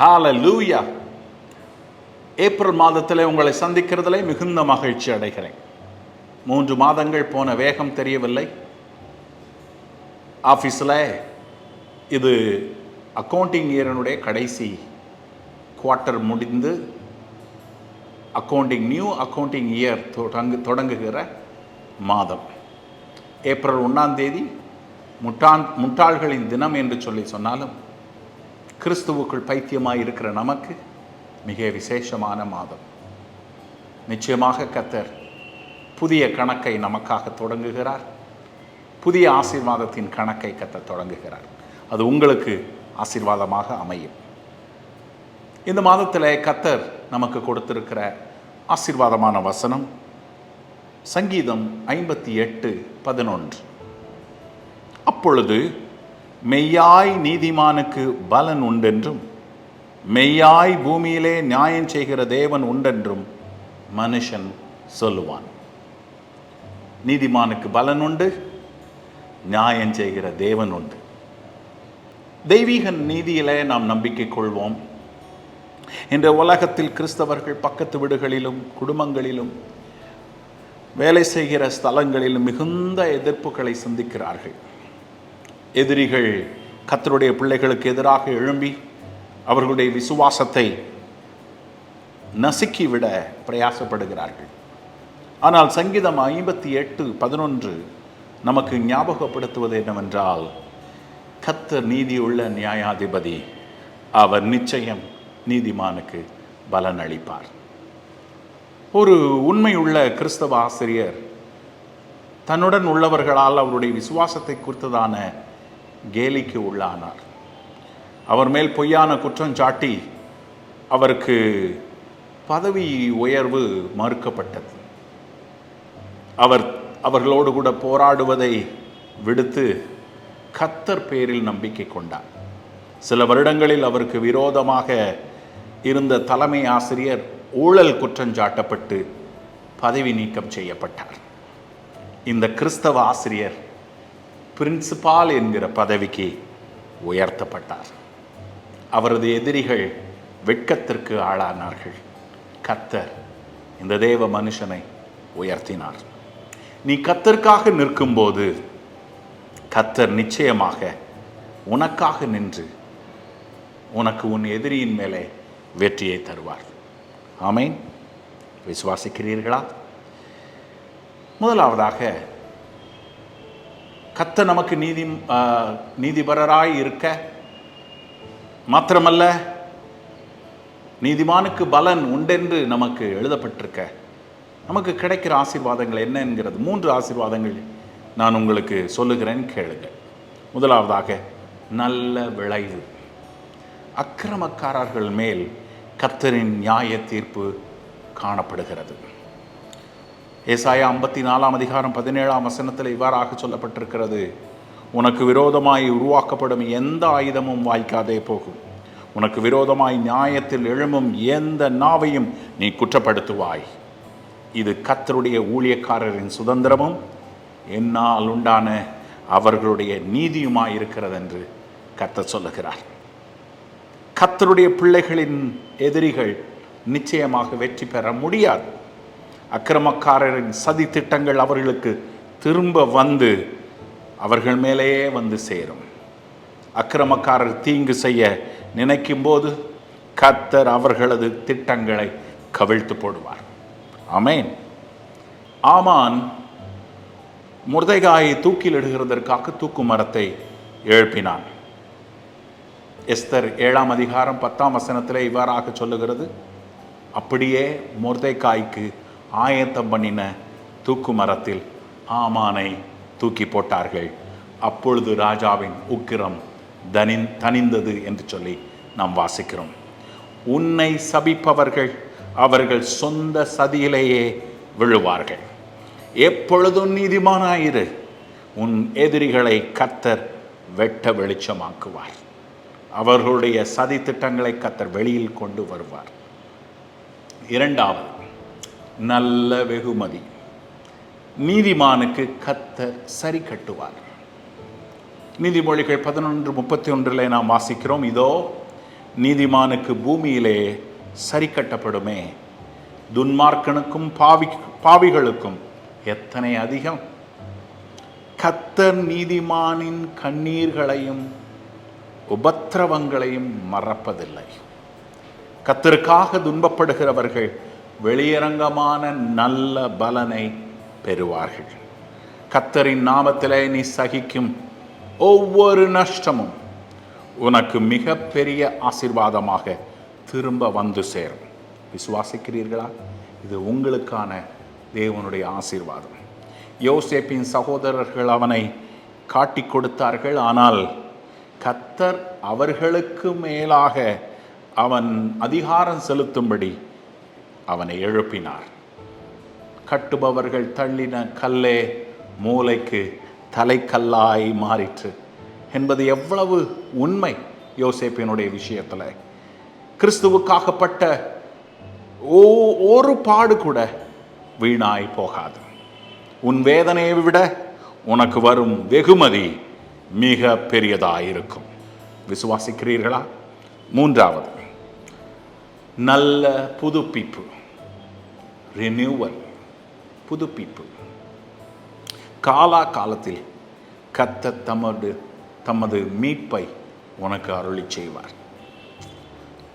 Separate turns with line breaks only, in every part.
ஹalleluya April மாதத்தில் உங்களை சந்திக்கிறதுல மிகுந்த மகிழ்ச்சி அடைகிறேன். மூன்று மாதங்கள் போன வேகம் தெரியவில்லை. ஆஃபீஸில் இது அக்கௌண்டிங் இயரனுடைய கடைசி குவார்ட்டர் முடிந்து அக்கௌண்டிங் நியூ அக்கௌண்டிங் இயர் தொடங்கு தொடங்குகிற மாதம். ஏப்ரல் ஒன்றாம் தேதி முட்டான் முட்டாள்களின் தினம் என்று சொல்லி சொன்னாலும் கிறிஸ்துவுக்குள் பைத்தியமாக இருக்கிற நமக்கு மிக விசேஷமான மாதம். நிச்சயமாக கத்தர் புதிய கணக்கை நமக்காக தொடங்குகிறார். புதிய ஆசீர்வாதத்தின் கணக்கை கத்த தொடங்குகிறார். அது உங்களுக்கு ஆசீர்வாதமாக அமையும். இந்த மாதத்தில் கத்தர் நமக்கு கொடுத்திருக்கிற ஆசீர்வாதமான வசனம் சங்கீதம் ஐம்பத்தி எட்டு பதினொன்று. அப்பொழுது மெய்யாய் நீதிமானுக்கு பலன் உண்டென்றும் மெய்யாய் பூமியிலே நியாயம் செய்கிற தேவன் உண்டென்றும் மனுஷன் சொல்லுவான். நீதிமானுக்கு பலன் உண்டு நியாயம் செய்கிற தேவன் உண்டு. தெய்வீக நீதியிலே நாம் நம்பிக்கை கொள்வோம். இந்த உலகத்தில் கிறிஸ்தவர்கள் பக்கத்து வீடுகளிலும் குடும்பங்களிலும் வேலை செய்கிற ஸ்தலங்களிலும் மிகுந்த எதிர்ப்புகளை சந்திக்கிறார்கள். எதிரிகள் கத்தருடைய பிள்ளைகளுக்கு எதிராக எழும்பி அவர்களுடைய விசுவாசத்தை நசுக்கிவிட பிரயாசப்படுகிறார்கள். ஆனால் சங்கீதம் ஐம்பத்தி எட்டு பதினொன்று நமக்கு ஞாபகப்படுத்துவது என்னவென்றால் கத்தர் நீதியுள்ள நியாயாதிபதி அவர் நிச்சயம் நீதிமானுக்கு பலன் அளிப்பார் ஒரு உண்மையுள்ள கிறிஸ்தவ ஆசிரியர் தன்னுடன் உள்ளவர்களால் அவருடைய விசுவாசத்தை குறித்ததான கேலிக்கு உள்ளானார். அவர் மேல் பொய்யான குற்றம் சாட்டி அவருக்கு பதவி உயர்வு மறுக்கப்பட்டது. அவர் அவர்களோடு கூட போராடுவதை விடுத்து கத்தர் பேரில் நம்பிக்கை கொண்டார். சில வருடங்களில் அவருக்கு விரோதமாக இருந்த தலைமை ஆசிரியர் ஊழல் குற்றஞ்சாட்டப்பட்டு பதவி நீக்கம் செய்யப்பட்டார். இந்த கிறிஸ்தவ ஆசிரியர் பிரின்சிபால் என்கிற பதவிக்கு உயர்த்தப்பட்டார். அவரது எதிரிகள் வெட்கத்திற்கு ஆளானார்கள். கத்தர் இந்த தேவ மனுஷனை உயர்த்தினார். நீ கத்தருக்காக நிற்கும்போது கத்தர் நிச்சயமாக உனக்காக நின்று உனக்கு உன் எதிரியின் மேலே வெற்றியை தருவார். ஆமேன். விசுவாசிக்கிறீர்களா? முதலாவதாக கத்த நமக்கு நீதி நீதிபரராய் இருக்க மாத்திரமல்ல நீதிமானுக்கு பலன் உண்டென்று நமக்கு எழுதப்பட்டிருக்க. நமக்கு கிடைக்கிற ஆசீர்வாதங்கள் என்ன என்கிறது? மூன்று ஆசீர்வாதங்கள் நான் உங்களுக்கு சொல்லுகிறேன் கேளுங்க முதலாவதாக நல்ல விளைவு. அக்கிரமக்காரர்கள் மேல் கத்தரின் நியாய தீர்ப்பு காணப்படுகிறது. ஏசாயா ஐம்பத்தி நாலாம் அதிகாரம் பதினேழாம் வசனத்தில் இவ்வாறாக சொல்லப்பட்டிருக்கிறது. உனக்கு விரோதமாய் உருவாக்கப்படும் எந்த ஆயுதமும் வாய்க்காதே போகும். உனக்கு விரோதமாய் நியாயத்தில் எழும்பும் எந்த நாவையும் நீ குற்றப்படுத்துவாய். இது கத்தருடைய ஊழியக்காரரின் சுதந்திரமும் என்னால் உண்டான அவர்களுடைய நீதியுமாய் இருக்கிறது என்று கத்த சொல்லுகிறார். கத்தருடைய பிள்ளைகளின் எதிரிகள் நிச்சயமாக வெற்றி பெற முடியாது. அக்கிரமக்காரரின் சதி திட்டங்கள் அவர்களுக்கு திரும்ப வந்து அவர்கள் மேலேயே வந்து சேரும். அக்கிரமக்காரர் தீங்கு செய்ய நினைக்கும் போது கத்தர் அவர்களது திட்டங்களை கவிழ்த்து போடுவார். அமேன் ஆமான் முர்தைகாயை தூக்கிலிடுகிறதற்காக தூக்கு மரத்தை எழுப்பினான். எஸ்தர் ஏழாம் அதிகாரம் பத்தாம் வசனத்திலே இவ்வாறாக சொல்லுகிறது. அப்படியே முர்தைகாய்க்கு ஆயத்தம் பண்ணின தூக்கு மரத்தில் ஆமானை தூக்கி போட்டார்கள். அப்பொழுது ராஜாவின் உக்கிரம் தனின் தனிந்தது என்று சொல்லி நாம் வாசிக்கிறோம். உன்னை சபிப்பவர்கள் அவர்கள் சொந்த சதியிலேயே விழுவார்கள். எப்பொழுதும் நீதிமானாயிரு. உன் எதிரிகளை கத்தர் வெட்ட வெளிச்சமாக்குவார். அவர்களுடைய சதி திட்டங்களை கத்தர் வெளியில் கொண்டு வருவார். இரண்டாவது நல்ல வெகுமதி. நீதிமானுக்கு கத்தர் சரி கட்டுவார். நீதிமொழிகள் பதினொன்று முப்பத்தி ஒன்றில் நாம் வாசிக்கிறோம் இதோ நீதிமானுக்கு பூமியிலே சரி கட்டப்படுமே. துன்மார்க்கனுக்கும் பாவி பாவிகளுக்கும் எத்தனை அதிகம்? கத்தர் நீதிமானின் கண்ணீர்களையும் உபத்திரவங்களையும் மறப்பதில்லை. கத்தருக்காக துன்பப்படுகிறவர்கள் வெளியரங்கமான நல்ல பலனை பெறுவார்கள். கத்தரின் நாமத்திலே நீ சகிக்கும் ஒவ்வொரு நஷ்டமும் உனக்கு மிகப்பெரிய ஆசீர்வாதமாக திரும்ப வந்து சேரும். விசுவாசிக்கிறீர்களா? இது உங்களுக்கான தேவனுடைய ஆசீர்வாதம். யோசேப்பின் சகோதரர்கள் அவனை காட்டி கொடுத்தார்கள். ஆனால் கத்தர் அவர்களுக்கு மேலாக அவன் அதிகாரம் செலுத்தும்படி அவனை எழுப்பினார். கட்டுபவர்கள் தள்ளின கல்லே மூளைக்கு தலைக்கல்லாய் மாறிற்று. என்பது எவ்வளவு உண்மை? யோசேப்பினுடைய விஷயத்தில். கிறிஸ்துவுக்காகப்பட்ட ஓ ஒரு பாடு கூட வீணாய் போகாது. உன் வேதனையை விட உனக்கு வரும் வெகுமதி மிக பெரியதாயிருக்கும். விசுவாசிக்கிறீர்களா? மூன்றாவது நல்ல புதுப்பிப்பு. ரினியூவல் புதுப்பிப்பு. காலா காலத்தில் கத்த தமது தமது மீட்பை உனக்கு அருளி செய்வார்.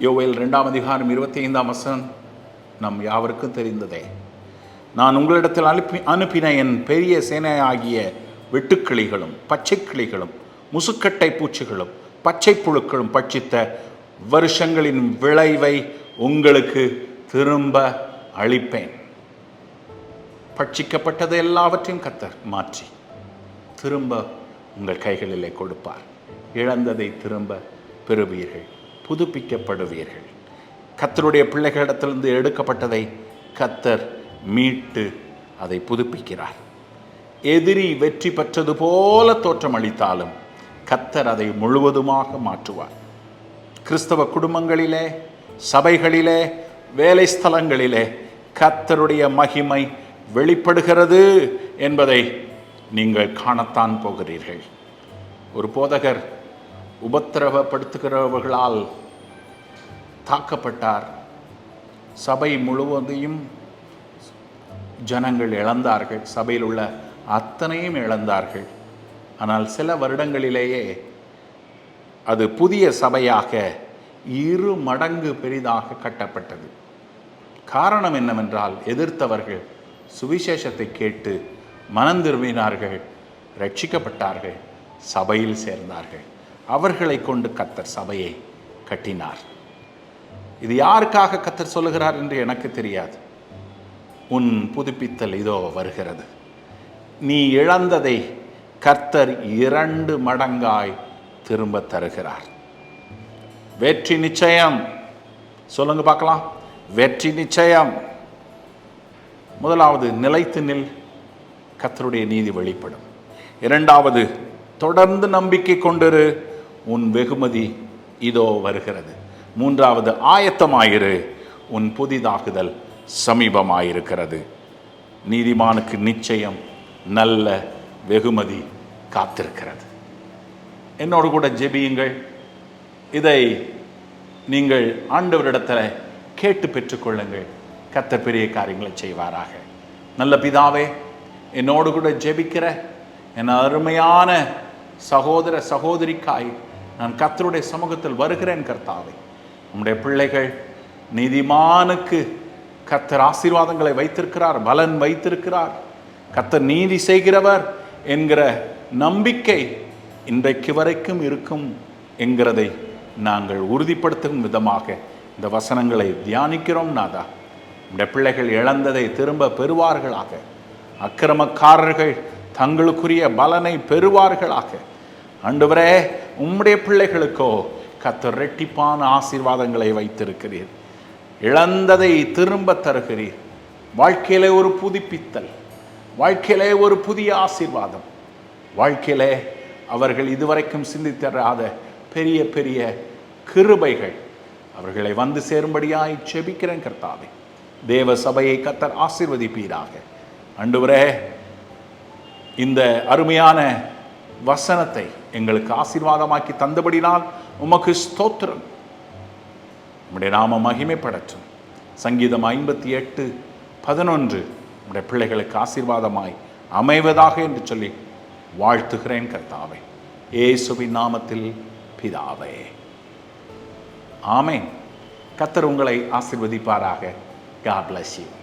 யோவையில் ரெண்டாம் அதிகாரம் இருபத்தி ஐந்தாம் வசனம் நம் யாவருக்கும் தெரிந்ததே. நான் உங்களிடத்தில் அனுப்பி அனுப்பின என் பெரிய சேனையாகிய வெட்டுக்கிளிகளும் பச்சைக்கிளிகளும் முசுக்கட்டை பூச்சிகளும் பச்சை புழுக்களும் பட்சித்த வருஷங்களின் விளைவை உங்களுக்கு திரும்ப அழிப்பேன். பட்சிக்கப்பட்டது எல்லாவற்றையும் கத்தர் மாற்றி. திரும்ப உங்கள் கைகளிலே கொடுப்பார். இழந்ததை திரும்ப பெறுவீர்கள். புதுப்பிக்கப்படுவீர்கள். கத்தருடைய பிள்ளைகளிடத்திலிருந்து எடுக்கப்பட்டதை கத்தர் மீட்டு அதை புதுப்பிக்கிறார். எதிரி வெற்றி பெற்றது போல தோற்றம் அளித்தாலும் கத்தர் அதை முழுவதுமாக மாற்றுவார். கிறிஸ்தவ குடும்பங்களிலே சபைகளிலே வேலை ஸ்தலங்களிலே கத்தருடைய மகிமை வெளிப்படுகிறது என்பதை நீங்கள் காணத்தான் போகிறீர்கள். ஒரு போதகர் உபத்திரவப்படுத்துகிறவர்களால் தாக்கப்பட்டார். சபை முழுவதையும் ஜனங்கள் இழந்தார்கள். சபையில் உள்ள அத்தனையும் இழந்தார்கள். ஆனால் சில வருடங்களிலேயே அது புதிய சபையாக இரு மடங்கு பெரிதாக கட்டப்பட்டது. காரணம் என்னவென்றால் எதிர்த்தவர்கள் சுவிசேஷத்தை கேட்டு மனம் திரும்பினார்கள் ரட்சிக்கப்பட்டார்கள் சபையில் சேர்ந்தார்கள். அவர்களை கொண்டு கத்தர் சபையை கட்டினார். இது யாருக்காக கத்தர் சொல்லுகிறார் என்று எனக்கு தெரியாது. உன் புதுப்பித்தல் இதோ வருகிறது. நீ இழந்ததை கர்த்தர் இரண்டு மடங்காய் திரும்ப தருகிறார். வெற்றி நிச்சயம். சொல்லுங்க பார்க்கலாம். வெற்றி நிச்சயம். முதலாவது நிலைத்து நில் கத்தருடைய நீதி வெளிப்படும். இரண்டாவது தொடர்ந்து நம்பிக்கை கொண்டிரு உன் வெகுமதி இதோ வருகிறது. மூன்றாவது ஆயத்தமாயிரு உன் புதிதாகுதல் சமீபமாயிருக்கிறது. நீதிமானுக்கு நிச்சயம் நல்ல வெகுமதி காத்திருக்கிறது. என்னோடு கூட ஜெபியுங்கள். இதை நீங்கள் ஆண்டவரிடத்தில் கேட்டு பெற்றுக்கொள்ளுங்கள். கத்த பெரிய காரியங்களை செய்வாராக. நல்ல பிதாவே என்னோடு கூட ஜெபிக்கிற என் அருமையான சகோதர சகோதரிக்காய் நான் கத்தருடைய சமூகத்தில் வருகிறேன் கர்த்தாவே. நம்முடைய பிள்ளைகள் நீதிமானுக்கு கத்தர் ஆசீர்வாதங்களை வைத்திருக்கிறார் பலன் வைத்திருக்கிறார். கத்தர் நீதி செய்கிறவர் என்கிற நம்பிக்கை இன்றைக்கு வரைக்கும் இருக்கும் என்கிறதை நாங்கள் உறுதிப்படுத்தும் விதமாக இந்த வசனங்களை தியானிக்கிறோம் நாதா. நம்முடைய பிள்ளைகள் இழந்ததை திரும்ப பெறுவார்களாக. அக்கிரமக்காரர்கள் தங்களுக்குரிய பலனை பெறுவார்களாக. அண்டுவரே உம்முடைய பிள்ளைகளுக்கோ கத்தர் ரெட்டிப்பான ஆசீர்வாதங்களை வைத்திருக்கிறீர். இழந்ததை திரும்ப தருகிறீர். வாழ்க்கையிலே ஒரு புதுப்பித்தல். வாழ்க்கையிலே ஒரு புதிய ஆசீர்வாதம். வாழ்க்கையிலே அவர்கள் இதுவரைக்கும் சிந்தித்தராத பெரிய பெரிய கிருபைகள். அவர்களை வந்து சேரும்படியாய் செபிக்கிறேன் கர்த்தாவே. தேவ சபையை கத்தர் ஆசீர்வதிப்பீராக. அண்டுவரே இந்த அருமையான வசனத்தை எங்களுக்கு ஆசீர்வாதமாக்கி தந்தபடினால் உமக்கு ஸ்தோத்திரம். நம்முடைய நாம மகிமைப்படட்டும். சங்கீதம் ஐம்பத்தி எட்டு பதினொன்று. நம்முடைய பிள்ளைகளுக்கு ஆசீர்வாதமாய் அமைவதாக என்று சொல்லி வாழ்த்துகிறேன் கர்த்தாவே. ஏசுவின் நாமத்தில் பிதாவே. ஆமென். கத்தர் உங்களை ஆசீர்வதிப்பாராக. God bless you